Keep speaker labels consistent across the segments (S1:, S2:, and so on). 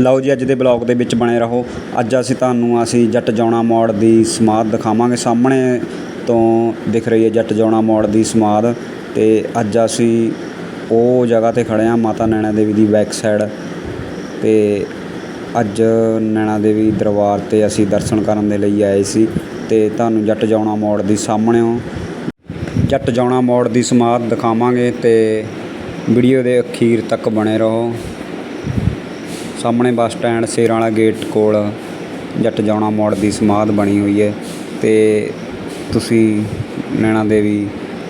S1: ਲਓ ਜੀ, ਅੱਜ ਦੇ ਬਲੌਗ ਦੇ ਵਿੱਚ ਬਣੇ ਰਹੋ। ਅੱਜ ਅਸੀਂ ਤੁਹਾਨੂੰ, ਅਸੀਂ ਜੱਟ ਜਾਉਣਾ ਮੋੜ ਦੀ ਸਮਾਧ ਦਿਖਾਵਾਂਗੇ। ਸਾਹਮਣੇ ਤੋਂ ਦਿਖ ਰਹੀ ਹੈ ਜੱਟ ਜਾਉਣਾ ਮੋੜ ਦੀ ਸਮਾਧ ਤੇ ਅੱਜ ਅਸੀਂ ਉਹ ਜਗ੍ਹਾ ਤੇ ਖੜੇ ਹਾਂ, ਮਾਤਾ ਨੈਣਾ ਦੇਵੀ ਦੀ ਬੈਕ ਸਾਈਡ ਤੇ ਅੱਜ ਨੈਣਾ ਦੇਵੀ ਦਰਬਾਰ ਤੇ ਅਸੀਂ ਦਰਸ਼ਨ ਕਰਨ ਦੇ ਲਈ ਆਏ ਸੀ ਤੇ ਤੁਹਾਨੂੰ ਜੱਟ ਜਾਉਣਾ ਮੋੜ ਦੀ ਸਾਹਮਣੇੋਂ ਜੱਟ ਜਾਉਣਾ ਮੋੜ ਦੀ ਸਮਾਧ ਦਿਖਾਵਾਂਗੇ ਤੇ ਵੀਡੀਓ ਦੇ ਅਖੀਰ ਤੱਕ ਬਣੇ ਰਹੋ। ਸਾਹਮਣੇ ਬੱਸ ਸਟੈਂਡ, ਸ਼ੇਰਾਂ ਵਾਲਾ ਗੇਟ ਕੋਲ ਜੱਟ ਜਾਉਣਾ, ਮੋੜ ਦੀ ਸਮਾਧ ਬਣੀ ਹੋਈ ਹੈ ਅਤੇ ਤੁਸੀਂ ਨੈਣਾ ਦੇਵੀ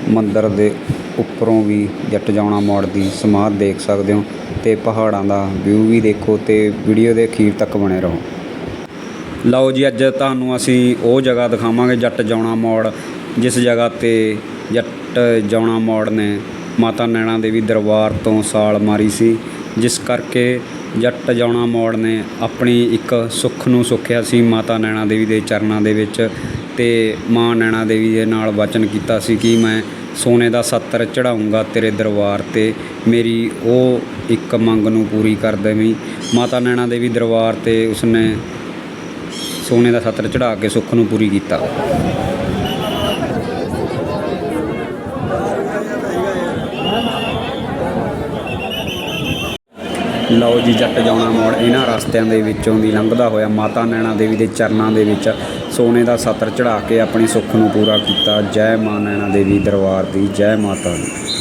S1: ਮੰਦਰ ਦੇ ਉੱਪਰੋਂ ਵੀ ਜੱਟ ਜਾਣਾ ਮੋੜ ਦੀ ਸਮਾਧ ਦੇਖ ਸਕਦੇ ਹੋ ਅਤੇ ਪਹਾੜਾਂ ਦਾ ਵਿਊ ਵੀ ਦੇਖੋ ਅਤੇ ਵੀਡੀਓ ਦੇ ਅਖੀਰ ਤੱਕ ਬਣੇ ਰਹੋ। ਲਓ ਜੀ, ਅੱਜ ਤੁਹਾਨੂੰ ਅਸੀਂ ਉਹ ਜਗ੍ਹਾ ਦਿਖਾਵਾਂਗੇ ਜੱਟ ਜਾਉਣਾ, ਮੋੜ, ਜਿਸ ਜਗ੍ਹਾ ਤੇ ਜੱਟ ਜਾਉਣਾ, ਮੋੜ ਨੇ ਮਾਤਾ ਨੈਣਾ ਦੇਵੀ ਦਰਬਾਰ ਤੋਂ ਸਾਲ ਮਾਰੀ ਸੀ, ਜਿਸ ਕਰਕੇ ਜੱਟ ਜਾਉਣਾ ਮੋੜ ਨੇ ਆਪਣੀ ਇੱਕ ਸੁੱਖ ਨੂੰ ਸੁੱਖਿਆ ਸੀ, ਮਾਤਾ ਨੈਣਾ ਦੇਵੀ ਦੇ ਚਰਨਾਂ ਦੇ ਵਿੱਚ ਤੇ ਮਾਂ ਨੈਣਾ ਦੇਵੀ ਦੇ ਨਾਲ ਵਚਨ ਕੀਤਾ ਸੀ ਕਿ ਮੈਂ ਸੋਨੇ ਦਾ ਸੱਤਰ ਚੜਾਉਂਗਾ ਤੇਰੇ ਦਰਬਾਰ ਤੇ, ਮੇਰੀ ਉਹ ਇੱਕ ਮੰਗ ਨੂੰ ਪੂਰੀ ਕਰ ਦੇਵੀਂ। ਮਾਤਾ ਨੈਣਾ ਦੇਵੀ ਦਰਬਾਰ ਤੇ ਉਸਨੇ ਸੋਨੇ ਦਾ ਸੱਤਰ ਚੜਾ ਕੇ ਸੁੱਖ ਨੂੰ ਪੂਰੀ ਕੀਤਾ। ਲਓ ਜੀ, ਜੱਟ ਜਾਉਣਾ ਮੋੜ। ਇਹਨਾਂ ਰਸਤਿਆਂ ਦੇ ਵਿੱਚੋਂ ਦੀ ਲੰਘਦਾ ਹੋਇਆ ਮਾਤਾ ਨੈਣਾ ਦੇਵੀ ਦੇ ਚਰਨਾਂ ਦੇ ਵਿੱਚ ਸੋਨੇ ਦਾ ਸਤਰ ਚੜਾ ਕੇ ਆਪਣੀ ਸੁੱਖ ਨੂੰ ਪੂਰਾ ਕੀਤਾ। ਜੈ ਮਾਂ ਨੈਣਾ ਦੇਵੀ ਦਰਬਾਰ ਦੀ, ਜੈ ਮਾਤਾ ਦੀ।